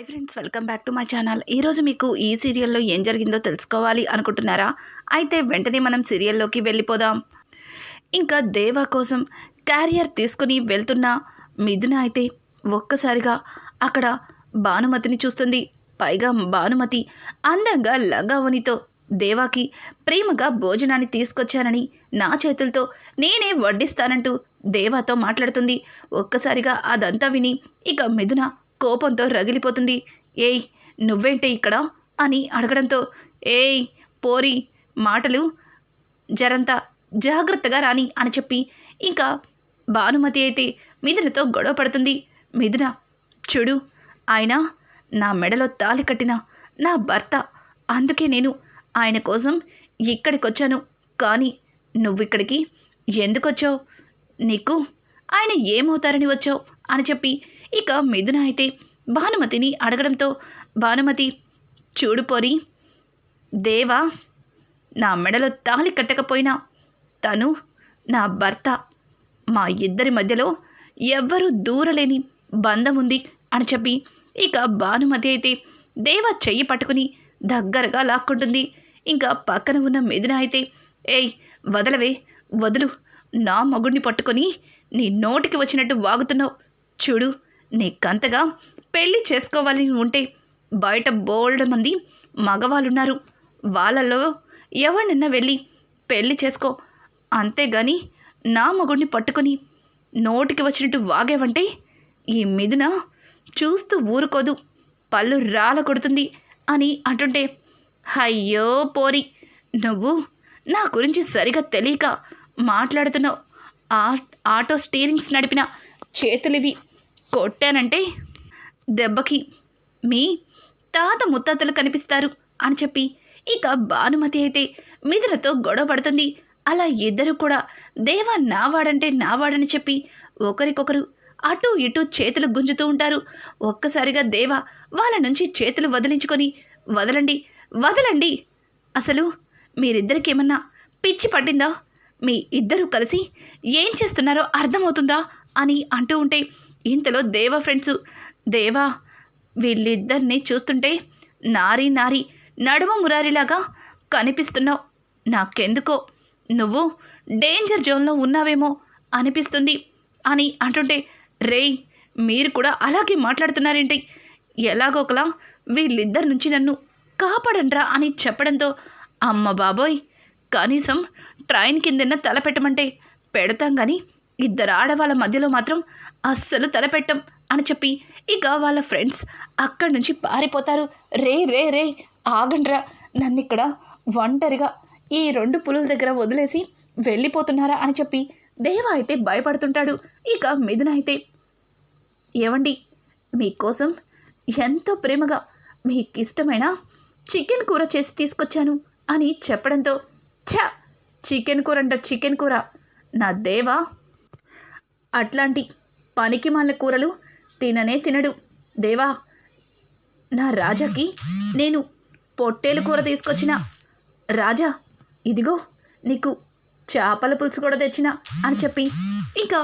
Hi friends welcome back to my channel. ఈరోజు మీకు ఈ సీరియల్లో ఏం జరిగిందో తెలుసుకోవాలి అనుకుంటున్నారా? అయితే వెంటనే మనం సీరియల్లోకి వెళ్ళిపోదాం. ఇంకా దేవా కోసం క్యారియర్ తీసుకుని వెళ్తున్న మిథున అయితే ఒక్కసారిగా అక్కడ భానుమతిని చూస్తుంది. పైగా భానుమతి అందంగా లంగావనితో దేవాకి ప్రేమగా భోజనాన్ని తీసుకొచ్చానని నా చేతులతో నేనే వడ్డిస్తానంటూ దేవాతో మాట్లాడుతుంది. ఒక్కసారిగా అదంతా విని ఇక మిథున కోపంతో రగిలిపోతుంది. ఏయ్ నువ్వేంటే ఇక్కడ? అని అడగడంతో ఏయ్ పోరి మాటలు జరంత జాగ్రత్తగా రాని అని చెప్పి ఇంకా భానుమతి అయితే మిథునతో గొడవ పడుతుంది. మిథున చూడు ఆయన నా మెడలో తాళి కట్టిన నా భర్త. అందుకే నేను ఆయన కోసం ఇక్కడికి వచ్చాను కానీ నువ్వు ఇక్కడికి ఎందుకు వచ్చావు నీకు ఆయన ఏమవుతారని వచ్చావు? అని చెప్పి ఇక మిథున అయితే భానుమతిని అడగడంతో భానుమతి చూడు పొరి దేవా నా మెడలో తాళి కట్టకపోయినా తను నా భర్త మా ఇద్దరి మధ్యలో ఎవ్వరూ దూరలేని బంధం ఉంది అని చెప్పి ఇక భానుమతి అయితే దేవ చెయ్యి పట్టుకుని దగ్గరగా లాక్కుంటుంది. ఇంకా పక్కన ఉన్న మెదున అయితే ఏయ్ వదలవే వదులు. నా మగుడిని పట్టుకొని నీ నోటికి వచ్చినట్టు వాగుతున్నావు. చూడు నీకంతగా పెళ్ళి చేసుకోవాలని ఉంటే బయట బోల్డ్ మంది మగవాళ్ళున్నారు. వాళ్ళలో ఎవరినన్నా వెళ్ళి పెళ్ళి చేసుకో. అంతేగాని నా మగుడిని పట్టుకొని నోటికి వచ్చినట్టు వాగేవంటే ఈ మిథున చూస్తూ ఊరుకోదు. పళ్ళు రాల కొడుతుంది అని అంటుంటే అయ్యో పోరి నువ్వు నా గురించి సరిగా తెలియక మాట్లాడుతున్నావు. ఆ ఆటో స్టీరింగ్స్ నడిపిన చేతులివి కొట్టానంటే దెబ్బకి మీ తాత ముత్తాతలు కనిపిస్తారు అని చెప్పి. ఇక భానుమతి అయితే మిథునతో గొడవ పడుతుంది. అలా ఇద్దరు కూడా దేవా నావాడంటే నావాడని చెప్పి ఒకరికొకరు అటు ఇటు చేతులు గుంజుతూ ఉంటారు. ఒక్కసారిగా దేవ వాళ్ళ నుంచి చేతులు వదిలించుకొని వదలండి వదలండి. అసలు మీరిద్దరికి ఏమన్నా పిచ్చి పట్టిందా? మీ ఇద్దరూ కలిసి ఏం చేస్తున్నారో అర్థమవుతుందా? అని అంటూ ఉంటే ఇంతలో దేవ ఫ్రెండ్స్ దేవా వీళ్ళిద్దరిని చూస్తుంటే నారి నారి నడుమ మురారిలాగా కనిపిస్తున్నావు. నాకెందుకో? నువ్వు డేంజర్ జోన్లో ఉన్నావేమో అనిపిస్తుంది అని అంటుంటే రేయ్ మీరు కూడా అలాగే మాట్లాడుతున్నారేంటి? ఎలాగోకలా వీళ్ళిద్దరి నుంచి నన్ను కాపాడండ్రా అని చెప్పడంతో అమ్మ బాబోయ్ కనీసం ట్రైన్ కిందన్న తల పెట్టమంటే పెడతాం కానీ ఇద్దరు ఆడవాళ్ళ మధ్యలో మాత్రం అస్సలు తలపెట్టం అని చెప్పి ఇక వాళ్ళ ఫ్రెండ్స్ అక్కడి నుంచి పారిపోతారు. రే రే రే ఆగండ్రా. నన్ను ఇక్కడ ఒంటరిగా ఈ రెండు పులుల దగ్గర వదిలేసి వెళ్ళిపోతున్నారా అని చెప్పి దేవ అయితే భయపడుతుంటాడు. ఇక మిథున అయితే ఏవండి మీకోసం ఎంతో ప్రేమగా మీకు ఇష్టమైన చికెన్ కూర చేసి తీసుకొచ్చాను అని చెప్పడంతో ఛ చికెన్ కూర అంట చికెన్ కూర. నా దేవా అట్లాంటి పనికి మాల కూరలు తిననే తినడు. దేవా నా రాజాకి నేను పొట్టేలు కూర తీసుకొచ్చిన. రాజా ఇదిగో నీకు చేపల పులుసు కూడా తెచ్చిన అని చెప్పి. ఇంకా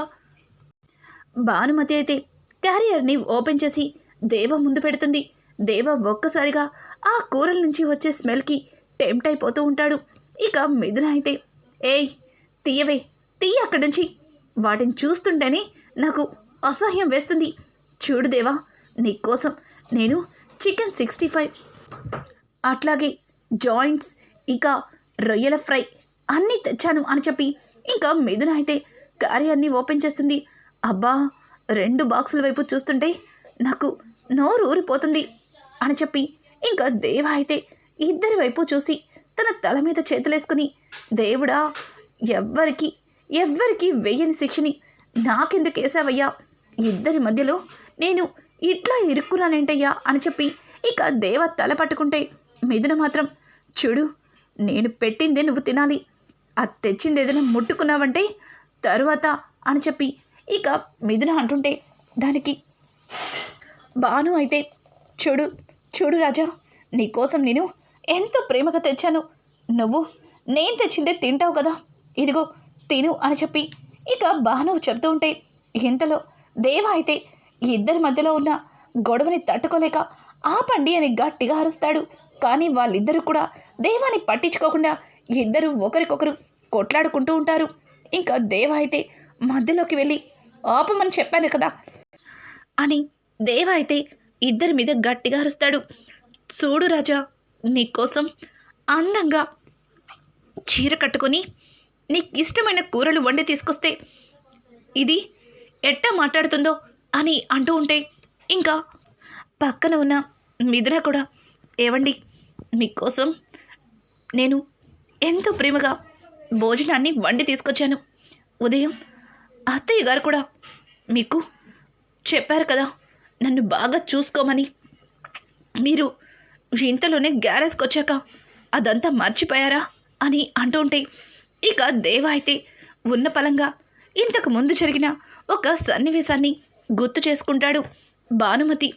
భానుమతి అయితే క్యారియర్ని ఓపెన్ చేసి దేవ ముందు పెడుతుంది. దేవ ఒక్కసారిగా ఆ కూరల నుంచి వచ్చే స్మెల్కి టెంప్ట్ అయిపోతూ ఉంటాడు. ఇక మిథున అయితే ఏయ్ తీయవే తీయ అక్కడి నుంచి. వాటిని చూస్తుంటేనే నాకు అసహ్యం వేస్తుంది. చూడు దేవా నీకోసం నేను చికెన్ సిక్స్టీ ఫైవ్ అట్లాగే జాయింట్స్ ఇంకా రొయ్యల ఫ్రై అన్నీ తెచ్చాను అని చెప్పి ఇంకా మిథున అయితే క్యారియర్ని ఓపెన్ చేస్తుంది. అబ్బా రెండు బాక్సుల వైపు చూస్తుంటే నాకు నోరు ఊరిపోతుంది అని చెప్పి ఇంకా దేవ అయితే ఇద్దరి వైపు చూసి తన తల మీద చేతులేసుకుని దేవుడా ఎవ్వరికి ఎవ్వరికీ వేయని శిక్షని నాకెందుకు వేసావయ్యా? ఇద్దరి మధ్యలో నేను ఇట్లా ఇరుక్కున్నానేంటయ్యా అని చెప్పి ఇక దేవ తల పట్టుకుంటే మిథున మాత్రం చూడు నేను పెట్టిందే నువ్వు తినాలి. అది తెచ్చింది ఏదైనా ముట్టుకున్నావంటే తరువాత అని చెప్పి ఇక మిథున అంటుంటే దానికి బాను అయితే చూడు చూడు రాజా నీకోసం నేను ఎంతో ప్రేమగా తెచ్చాను. నువ్వు నేను తెచ్చిందే తింటావు కదా. ఇదిగో తిను అని చెప్పి ఇక భానువు చెబుతూ ఉంటే ఇంతలో దేవ అయితే ఇద్దరి మధ్యలో ఉన్న గొడవని తట్టుకోలేక ఆపండి అని గట్టిగా అరుస్తాడు. కానీ వాళ్ళిద్దరూ కూడా దేవాన్ని పట్టించుకోకుండా ఇద్దరు ఒకరికొకరు కొట్లాడుకుంటూ ఉంటారు. ఇంకా దేవ అయితే మధ్యలోకి వెళ్ళి ఆపమని చెప్పాను కదా అని దేవ అయితే ఇద్దరి మీద గట్టిగా అరుస్తాడు. చూడు రాజా నీకోసం అందంగా చీర కట్టుకొని నీకు ఇష్టమైన కూరలు వండి తీసుకొస్తే ఇది ఎట్టా మాట్లాడుతుందో అని అంటూ ఉంటే ఇంకా పక్కన ఉన్న మిథున కూడా ఏవండి మీకోసం నేను ఎంతో ప్రేమగా భోజనాన్ని వండి తీసుకొచ్చాను. ఉదయం అత్తయ్య గారు కూడా మీకు చెప్పారు కదా నన్ను బాగా చూసుకోమని. మీరు ఇంతలోనే గ్యారేజ్కి వచ్చాక అదంతా మర్చిపోయారా? అని అంటూ ఉంటే ఇక దేవ అయితే ఉన్న పలంగా ఇంతకు ముందు జరిగిన ఒక సన్నివేశాన్ని గుర్తు చేసుకుంటాడు. భానుమతి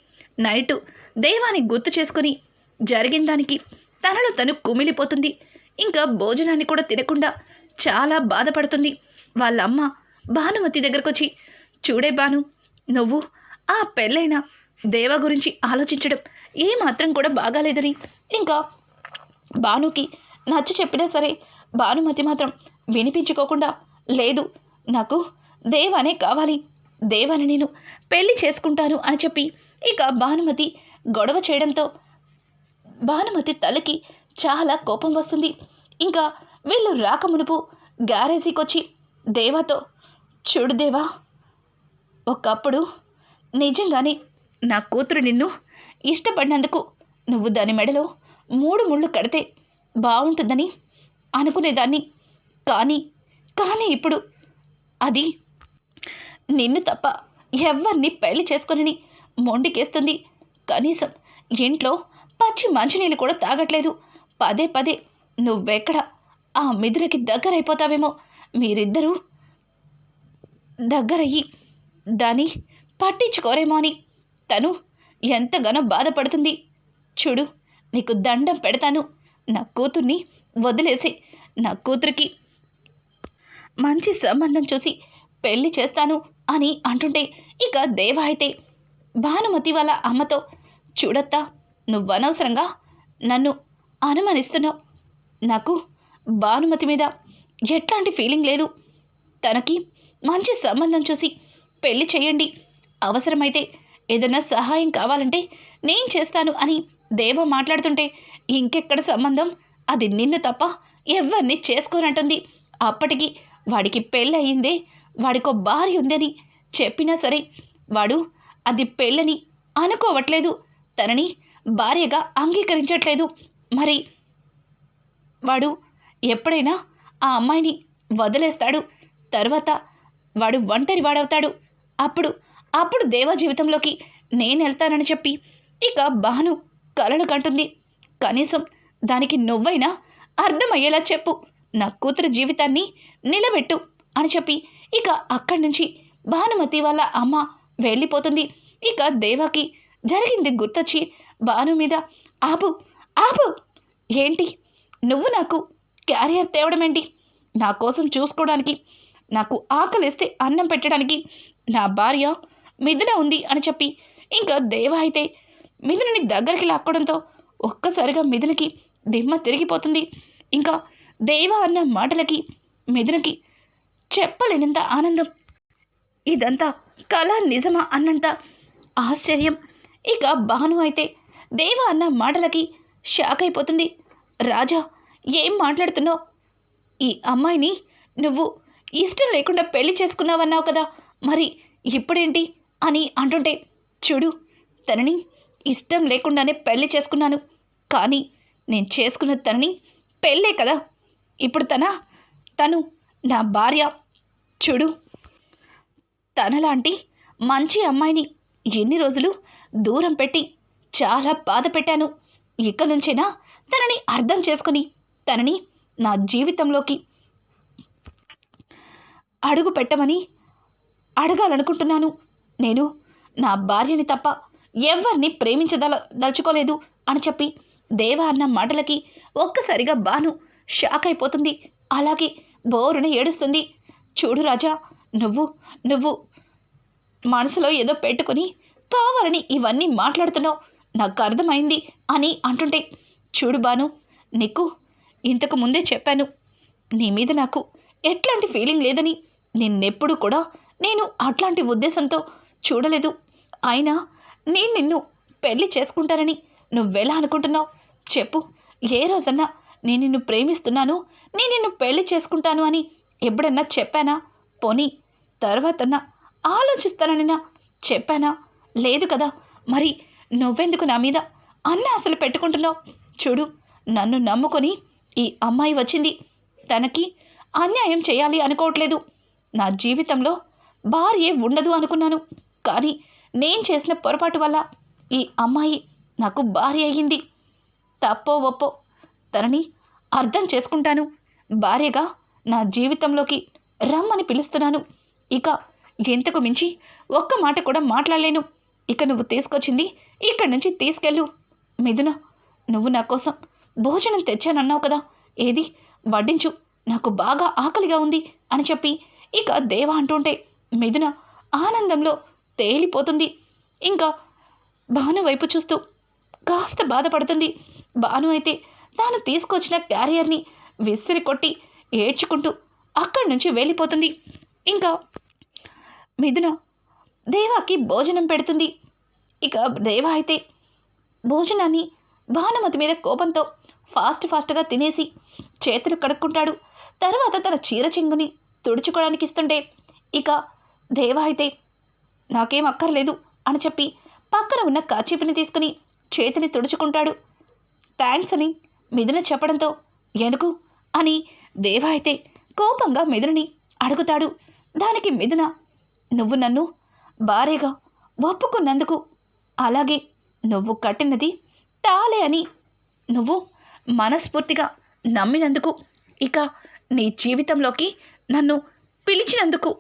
నైటు దేవాన్ని గుర్తు చేసుకుని జరిగిన దానికి తనలో తను కుమిలిపోతుంది. ఇంకా భోజనాన్ని కూడా తినకుండా చాలా బాధపడుతుంది. వాళ్ళ అమ్మ భానుమతి దగ్గరకు వచ్చి చూడే భాను నువ్వు ఆ పెళ్ళైన దేవ గురించి ఆలోచించడం ఏమాత్రం కూడా బాగాలేదని. ఇంకా భానుకి నచ్చ చెప్పినా సరే భానుమతి మాత్రం వినిపించుకోకుండా లేదు నాకు దేవానే కావాలి. దేవాని నేను పెళ్ళి చేసుకుంటాను అని చెప్పి ఇక భానుమతి గొడవ చేయడంతో భానుమతి తలకి చాలా కోపం వస్తుంది. ఇంకా వీళ్ళు రాకమునుపు గ్యారేజీకి వచ్చి దేవాతో చూడు దేవా ఒకప్పుడు నిజంగానే నా కూతురు నిన్ను ఇష్టపడినందుకు నువ్వు దాని మెడలో మూడు ముళ్ళు కడితే బాగుంటుందని అనుకునేదాన్ని. కానీ కానీ ఇప్పుడు అది నిన్ను తప్ప ఎవరిని పెళ్ళి చేసుకొని మొండికేస్తుంది. కనీసం ఇంట్లో పచ్చి మంచినీళ్ళు కూడా తాగట్లేదు. పదే పదే నువ్వెక్కడ ఆ మిదురకి దగ్గరైపోతావేమో? మీరిద్దరూ దగ్గరయ్యి దాన్ని పట్టించుకోరేమో అని తను ఎంతగానో బాధపడుతుంది. చూడు నీకు దండం పెడతాను. నా కూతుర్ని వదిలేసి నా కూతురికి మంచి సంబంధం చూసి పెళ్ళి చేస్తాను అని అంటుంటే ఇక దేవ అయితే భానుమతి వాళ్ళ అమ్మతో చూడత్తా నువ్వు అనవసరంగా నన్ను అనుమానిస్తున్నావు. నాకు భానుమతి మీద ఎట్లాంటి ఫీలింగ్ లేదు. తనకి మంచి సంబంధం చూసి పెళ్ళి చేయండి. అవసరమైతే ఏదైనా సహాయం కావాలంటే నేను చేస్తాను అని దేవ మాట్లాడుతుంటే ఇంకెక్కడ సంబంధం? అది నిన్ను తప్ప ఎవరిని చేసుకోనంటుంది. అప్పటికి వాడికి పెళ్ళయిందే వాడికో భార్య ఉందని చెప్పినా సరే వాడు అది పెళ్ళని అనుకోవట్లేదు. తనని భార్యగా అంగీకరించట్లేదు. మరి వాడు ఎప్పుడైనా ఆ అమ్మాయిని వదిలేస్తాడు. తర్వాత వాడు ఒంటరి వాడవుతాడు. అప్పుడు అప్పుడు దేవ జీవితంలోకి నేను వెళ్తానని చెప్పి ఇక భాను కలలు కంటుంది. కనీసం దానికి నువ్వైనా అర్థమయ్యేలా చెప్పు. నా కూతురు జీవితాన్ని నిలబెట్టు అని చెప్పి ఇక అక్కడి నుంచి భానుమతి వాళ్ళ అమ్మ వెళ్ళిపోతుంది. ఇక దేవాకి జరిగింది గుర్తొచ్చి భాను మీద ఆపు ఆపు! ఏంటి? నువ్వు నాకు క్యారియర్ తేవడమేంటి నా కోసం చూసుకోవడానికి నాకు ఆకలిస్తే అన్నం పెట్టడానికి నా భార్య మిథున ఉంది అని చెప్పి ఇంకా దేవ అయితే మిథునని దగ్గరికి లాక్కోవడంతో ఒక్కసారిగా మిథునకి దిమ్మ తిరిగిపోతుంది. ఇంకా దేవ అన్న మాటలకి మిథునకి చెప్పలేనంత ఆనందం. ఇదంతా కళ నిజమా అన్నంత ఆశ్చర్యం. ఇక భాను అయితే దేవ అన్న మాటలకి షాక్ అయిపోతుంది. రాజా ఏం మాట్లాడుతున్నావు? ఈ అమ్మాయిని నువ్వు ఇష్టం లేకుండా పెళ్ళి చేసుకున్నావన్నావు కదా మరి ఇప్పుడేంటి అని అంటుంటే చూడు తనని ఇష్టం లేకుండానే పెళ్ళి చేసుకున్నాను. కానీ నేను చేసుకున్న తనని పెళ్ళే కదా. ఇప్పుడు తన తను నా భార్య. చూడు తనలాంటి మంచి అమ్మాయిని ఎన్ని రోజులు దూరం పెట్టి చాలా బాధ పెట్టాను. ఇక నుంచైనా తనని అర్థం చేసుకుని తనని నా జీవితంలోకి అడుగు పెట్టమని అడగాలనుకుంటున్నాను. నేను నా భార్యని తప్ప ఎవరిని ప్రేమించదల దలుచుకోలేదు అని చెప్పి దేవ అన్న మాటలకి ఒక్కసారిగా బాను షాక్ అయిపోతుంది. అలాగే బోరున ఏడుస్తుంది. చూడు రాజా నువ్వు నువ్వు మనసులో ఏదో పెట్టుకుని కావాలని ఇవన్నీ మాట్లాడుతున్నావు. నాకు అర్థమైంది అని అంటుంటే చూడు బాను నీకు ఇంతకు ముందే చెప్పాను. నీ మీద నాకు ఎట్లాంటి ఫీలింగ్ లేదని నిన్నెప్పుడు కూడా నేను అట్లాంటి ఉద్దేశంతో చూడలేదు. అయినా నేను నిన్ను పెళ్ళి చేసుకుంటానని నువ్వెలా అనుకుంటున్నావు? చెప్పు. ఏ రోజన్నా నేను నిన్ను ప్రేమిస్తున్నాను నేను నిన్ను పెళ్ళి చేసుకుంటాను అని ఎప్పుడన్నా చెప్పానా? పోనీ తర్వాతన్నా ఆలోచిస్తాననినా చెప్పానా? లేదు కదా. మరి నువ్వెందుకు నా మీద అన్న అసలు పెట్టుకుంటున్నావు? చూడు నన్ను నమ్ముకొని ఈ అమ్మాయి వచ్చింది. తనకి అన్యాయం చేయాలి అనుకోవట్లేదు. నా జీవితంలో భార్య ఉండదు అనుకున్నాను. కానీ నేను చేసిన పొరపాటు వల్ల ఈ అమ్మాయి నాకు భార్య అయ్యింది. తప్పో ఒప్పో. తనని అర్థం చేసుకుంటాను. భార్యగా నా జీవితంలోకి రమ్మని పిలుస్తున్నాను. ఇక ఎంతకు మించి ఒక్క మాట కూడా మాట్లాడలేను. ఇక నువ్వు తీసుకొచ్చింది ఇక్కడి నుంచి తీసుకెళ్ళు. మిథున నువ్వు నా కోసం భోజనం తెచ్చానన్నావు కదా. ఏది? వడ్డించు. నాకు బాగా ఆకలిగా ఉంది అని చెప్పి ఇక దేవ అంటుంటే మిథున ఆనందంలో తేలిపోతుంది. ఇంకా భాను వైపు చూస్తూ కాస్త బాధపడుతుంది. భాను అయితే తాను తీసుకొచ్చిన క్యారియర్ని విసిరి కొట్టి ఏడ్చుకుంటూ అక్కడి నుంచి వెళ్ళిపోతుంది. ఇంకా మిథున దేవాకి భోజనం పెడుతుంది. ఇక దేవ అయితే భోజనాన్ని భానుమతి మీద కోపంతో ఫాస్ట్ ఫాస్ట్గా తినేసి చేతులు కడుక్కుంటాడు. తర్వాత తన చీర చెంగుని తుడుచుకోవడానికి ఇస్తుంటే ఇక దేవ అయితే నాకేం అక్కర్లేదు అని చెప్పి పక్కన ఉన్న కాచీపుని తీసుకుని చేతిని తుడుచుకుంటాడు. థ్యాంక్స్ అని మిథున చెప్పడంతో ఎందుకు? అని దేవ అయితే కోపంగా మిథునని అడుగుతాడు. దానికి మిథున నువ్వు నన్ను భార్యగా ఒప్పుకున్నందుకు అలాగే నువ్వు కట్టినది తాలే అని నువ్వు మనస్ఫూర్తిగా నమ్మినందుకు ఇక నీ జీవితంలోకి నన్ను పిలిచినందుకు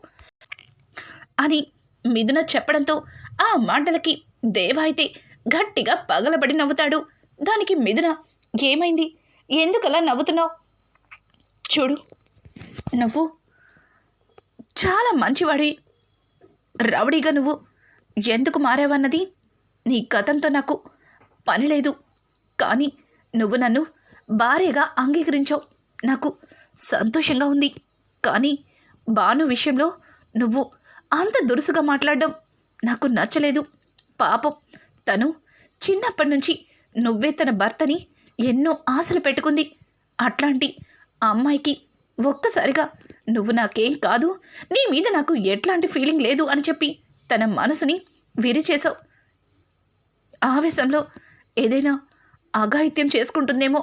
అని మిథున చెప్పడంతో ఆ మాటలకి దేవ అయితే గట్టిగా పగలబడి నవ్వుతాడు. దానికి మిథున ఏమైంది? ఎందుకలా నవ్వుతున్నావు? చూడు నువ్వు చాలా మంచివాడి. రౌడీగా నువ్వు ఎందుకు మారావన్నది నీ గతంతో నాకు పని లేదు. కానీ నువ్వు నన్ను భార్యగా అంగీకరించావు. నాకు సంతోషంగా ఉంది. కానీ భాను విషయంలో నువ్వు అంత దురుసుగా మాట్లాడడం నాకు నచ్చలేదు. పాపం తను చిన్నప్పటి నుంచి నువ్వే తన భర్తని ఎన్నో ఆశలు పెట్టుకుంది. అట్లాంటి ఆ అమ్మాయికి ఒక్కసారిగా నువ్వు నాకేం కాదు నీ మీద నాకు ఎట్లాంటి ఫీలింగ్ లేదు అని చెప్పి తన మనసుని విరిచేశావు. ఆవేశంలో ఏదైనా అఘాయిత్యం చేసుకుంటుందేమో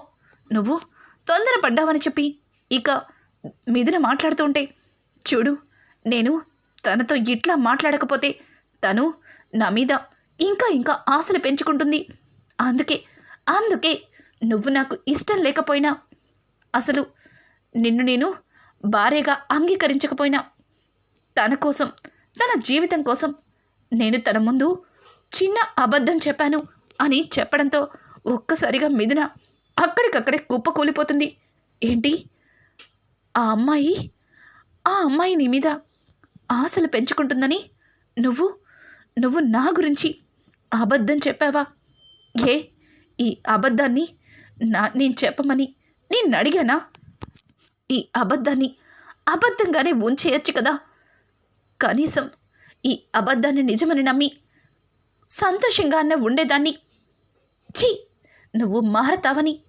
నువ్వు తొందరపడ్డావని చెప్పి ఇక మిథున మాట్లాడుతుంటే చూడు నేను తనతో ఇట్లా మాట్లాడకపోతే తను నా మీద ఇంకా ఇంకా ఆశలు పెంచుకుంటుంది. అందుకే అందుకే నువ్వు నాకు ఇష్టం లేకపోయినా అసలు నిన్ను నేను భార్యగా అంగీకరించకపోయినా తన కోసం తన జీవితం కోసం నేను తన ముందు చిన్న అబద్ధం చెప్పాను అని చెప్పడంతో ఒక్కసారిగా మిథున అక్కడికక్కడే కుప్పకూలిపోతుంది ఏంటి? ఆ అమ్మాయి ఆ అమ్మాయి నీ మీద ఆశలు పెంచుకుంటుందని నువ్వు నువ్వు నా గురించి అబద్ధం చెప్పావా? ఏ? ఈ అబద్ధాన్ని నా నేను చెప్పమని నేను అడిగానా? ఈ అబద్ధాన్ని అబద్ధంగానే ఉంచేయచ్చు కదా. కనీసం ఈ అబద్ధాన్ని నిజమని నమ్మి సంతోషంగా ఉండేదాన్ని. ఛీ! నువ్వు మారతావని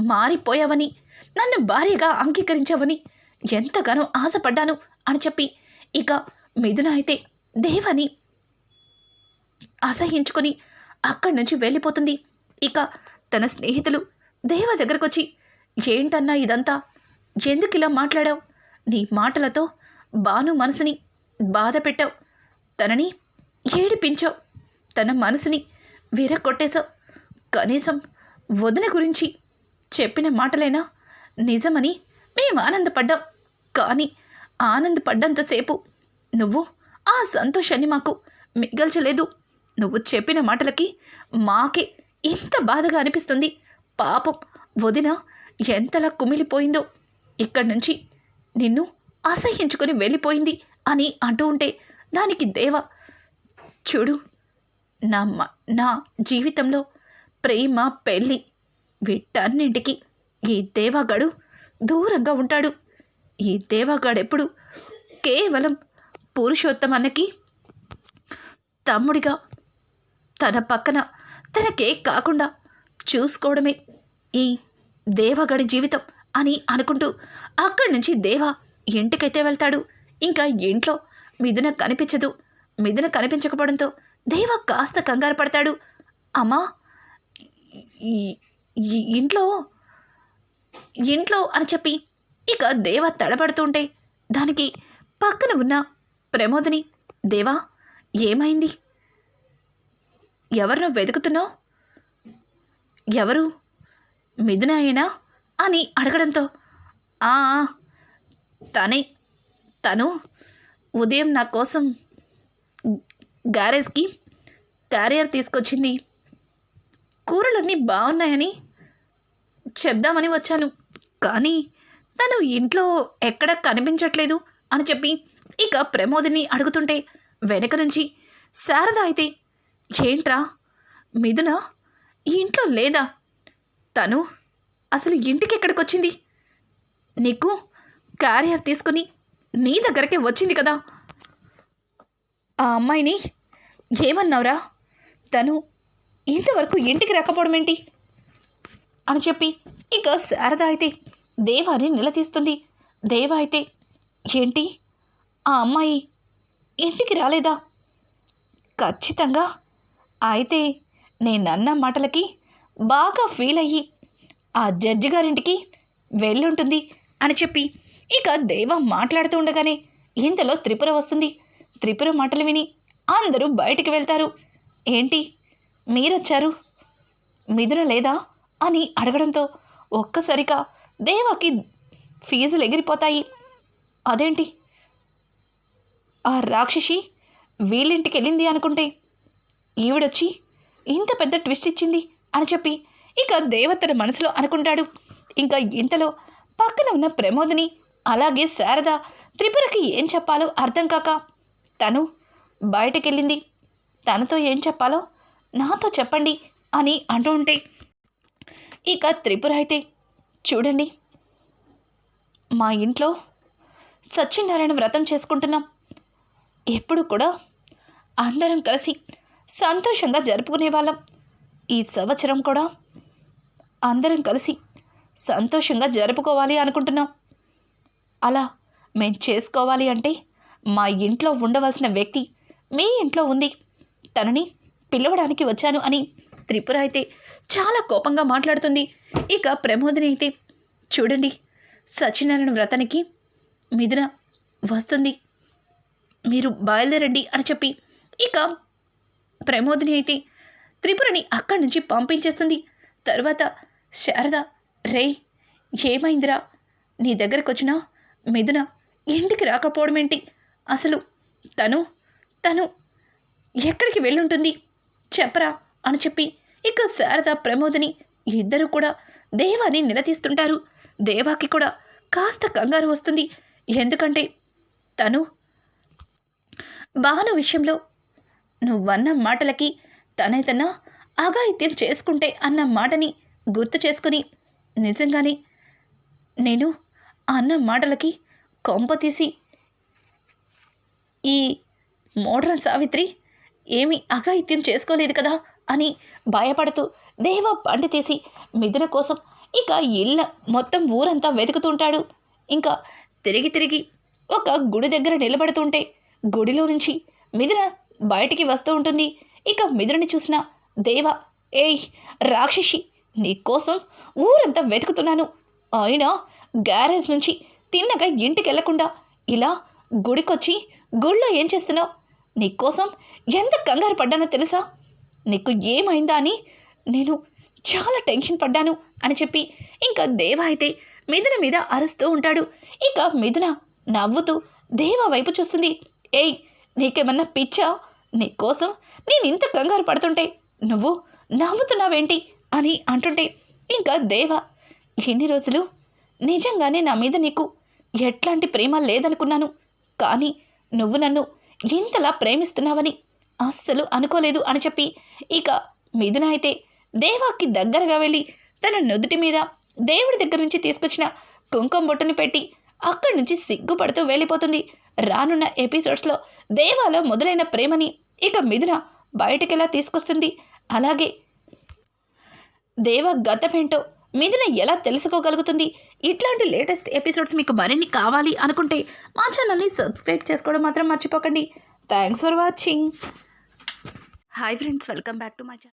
మారిపోయావని నన్ను భార్యగా అంగీకరించావని ఎంతగానో ఆశపడ్డాను అని చెప్పి ఇక మిథున అయితే దేవని అసహించుకొని అక్కడి నుంచి వెళ్ళిపోతుంది. ఇక తన స్నేహితులు దేవ దగ్గరకు వచ్చి ఏంటన్నా ఇదంతా? ఎందుకు ఇలా మాట్లాడావు? నీ మాటలతో బాను మనసుని బాధ పెట్టావు. తనని ఏడిపించావు. తన మనసుని విరగొట్టేశావు కనీసం వదిన గురించి చెప్పిన మాటలైనా నిజమని మేము ఆనందపడ్డాం. కానీ ఆనందపడ్డంతసేపు నువ్వు ఆ సంతోషాన్ని మాకు మిగల్చలేదు. నువ్వు చెప్పిన మాటలకి మాకే ఇంత బాధగా అనిపిస్తుంది. పాపం వదిన ఎంతలా కుమిలిపోయిందో. ఇక్కడి నుంచి నిన్ను అసహ్యించుకొని వెళ్ళిపోయింది అని అంటూ ఉంటే దానికి దేవ చూడు నా నా జీవితంలో ప్రేమ పెళ్ళి వీటన్నింటికి ఈ దేవాగాడు దూరంగా ఉంటాడు. ఈ దేవాగాడెప్పుడు కేవలం పురుషోత్తమన్నకి తమ్ముడిగా తన పక్కన తనకే కాకుండా చూసుకోవడమే ఈ దేవగడి జీవితం అని అనుకుంటూ అక్కడి నుంచి దేవ ఇంటికైతే వెళ్తాడు. ఇంకా ఇంట్లో మిథున కనిపించదు. మిథున కనిపించకపోవడంతో దేవ కాస్త కంగారు పడతాడు. అమ్మా ఇంట్లో ఇంట్లో అని చెప్పి ఇక దేవ తడబడుతుంటే దానికి పక్కన ఉన్న ప్రమోదిని దేవా ఏమైంది? ఎవరు నువ్వు వెతుకుతున్నావు? ఎవరు? మిథునాయనా అని అడగడంతో. "ఆ, తనే. తను ఉదయం నా కోసం గ్యారేజ్కి క్యారియర్ తీసుకొచ్చింది. కూరలన్నీ బాగున్నాయని చెప్దామని వచ్చాను. కానీ తను ఇంట్లో ఎక్కడ కనిపించట్లేదు అని చెప్పి ఇక ప్రమోదిని అడుగుతుంటే వెనక నుంచి శారద అయితే ఏంట్రా? మిథున? ఈ ఇంట్లో లేదా? తను అసలు ఇంటికి ఎక్కడికి వచ్చింది నీకు క్యారియర్ తీసుకుని నీ దగ్గరకే వచ్చింది కదా? ఆ అమ్మాయిని ఏమన్నావురా? తను ఇంతవరకు ఇంటికి రాకపోవడం ఏంటి? అని చెప్పి ఇక శారద అయితే దేవాని నిలదీస్తుంది. దేవ అయితే ఏంటి? ఆ అమ్మాయి ఇంటికి రాలేదా? ఖచ్చితంగా అయితే నేనన్న మాటలకి బాగా ఫీల్ అయ్యి ఆ జడ్జి గారింటికి వెళ్ళుంటుంది అని చెప్పి ఇక దేవ మాట్లాడుతూ ఉండగానే ఇంతలో త్రిపుర వస్తుంది. త్రిపుర మాటలు విని అందరూ బయటికి వెళ్తారు. ఏంటి? మీరొచ్చారు? మిథున లేదా? అని అడగడంతో ఒక్కసారిగా దేవాకి ఫీజులు ఎగిరిపోతాయి. అదేంటి? ఆ రాక్షసి వీళ్ళింటికి వెళ్ళింది అనుకుంటే ఈవిడొచ్చి ఇంత పెద్ద ట్విస్ట్ ఇచ్చింది? అని చెప్పి ఇక దేవతల మనసులో అనుకుంటాడు. ఇంకా ఇంతలో పక్కన ఉన్న ప్రమోదిని అలాగే శారద త్రిపురకి ఏం చెప్పాలో అర్థం కాక తను బయటకెళ్ళింది. తనతో ఏం చెప్పాలో నాతో చెప్పండి అని అంటూ ఉంటే ఇక త్రిపుర అయితే చూడండి మా ఇంట్లో సత్యనారాయణ వ్రతం చేసుకుంటున్నాం. ఎప్పుడు కూడా అందరం కలిసి సంతోషంగా జరుపుకునే వాళ్ళం ఈ సంవత్సరం కూడా అందరం కలిసి సంతోషంగా జరుపుకోవాలి అనుకుంటున్నాం. అలా మేం చేసుకోవాలి అంటే మా ఇంట్లో ఉండవలసిన వ్యక్తి మీ ఇంట్లో ఉంది. తనని పిలవడానికి వచ్చాను అని త్రిపుర అయితే చాలా కోపంగా మాట్లాడుతుంది. ఇక ప్రమోదిని అయితే చూడండి సత్యనారాయణ వ్రతానికి మిథున వస్తుంది. మీరు బయలుదేరండి అని చెప్పి ఇక ప్రమోదిని అయితే త్రిపురని అక్కడి నుంచి పంపించేస్తుంది. తర్వాత శారద రే ఏమైందిరా? నీ దగ్గరకు వచ్చినా మిథున ఇంటికి రాకపోవడం ఏంటి అసలు తను తను ఎక్కడికి వెళ్ళుంటుంది? చెప్పరా అని చెప్పి ఇక శారద ప్రమోదిని ఇద్దరు కూడా దేవాని నిలదీస్తుంటారు. దేవాకి కూడా కాస్త కంగారు వస్తుంది. ఎందుకంటే తను భాను విషయంలో నువ్వన్న మాటలకి తనే తన అఘాయిత్యం చేసుకుంటే అన్న మాటని గుర్తు చేసుకుని నిజంగానే నేను అన్న మాటలకి కొంప తీసి ఈ మోడ్రన్ సావిత్రి ఏమి అఘాయిత్యం చేసుకోలేదు కదా అని భయపడుతూ దేవ పండి తీసి మిథున కోసం ఇక ఇళ్ళ మొత్తం ఊరంతా వెతుకుతుంటాడు. ఇంకా తిరిగి తిరిగి ఒక గుడి దగ్గర నిలబడుతుంటే గుడిలో నుంచి మిథున బయటికి వస్తూ ఉంటుంది. ఇక మిదురుని చూసిన దేవ ఏయ్ రాక్షసి నీకోసం ఊరంతా వెతుకుతున్నాను. అయినా గ్యారేజ్ నుంచి తిన్నగా ఇంటికి వెళ్ళకుండా ఇలా గుడికొచ్చి గుళ్ళో ఏం చేస్తున్నావు? నీకోసం ఎంత కంగారు పడ్డానో తెలుసా? నీకు ఏమైందా అని నేను చాలా టెన్షన్ పడ్డాను అని చెప్పి ఇంకా దేవ అయితే మిథున మీద అరుస్తూ ఉంటాడు. ఇక మిథున నవ్వుతూ దేవ వైపు చూస్తుంది. ఏయ్ నీకేమన్నా పిచ్చా? నీకోసం నేను ఇంత కంగారు పడుతుంటే నువ్వు నవ్వుతున్నావేంటి అని అంటుంటే ఇంకా దేవ ఎన్ని రోజులు నిజంగానే నా మీద నీకు ఎట్లాంటి ప్రేమ లేదనుకున్నాను. కానీ నువ్వు నన్ను ఇంతలా ప్రేమిస్తున్నావని అస్సలు అనుకోలేదు అని చెప్పి ఇక మిథున అయితే దేవాకి దగ్గరగా వెళ్ళి తన నుదుటి మీద దేవుడి దగ్గర నుంచి తీసుకొచ్చిన కుంకుమ బొట్టును పెట్టి అక్కడి నుంచి సిగ్గుపడుతూ వెళ్ళిపోతుంది. రానున్న ఎపిసోడ్స్లో దేవాలో మొదలైన ప్రేమని ఇక మిథున బయటకెలా తీసుకొస్తుంది? అలాగే దేవ గతమేంటో మిథున ఎలా తెలుసుకోగలుగుతుంది? ఇట్లాంటి లేటెస్ట్ ఎపిసోడ్స్ మీకు మరిన్ని కావాలి అనుకుంటే మా ఛానల్ని సబ్స్క్రైబ్ చేసుకోవడం మాత్రం మర్చిపోకండి. Thanks for watching. Hi friends welcome back to my channel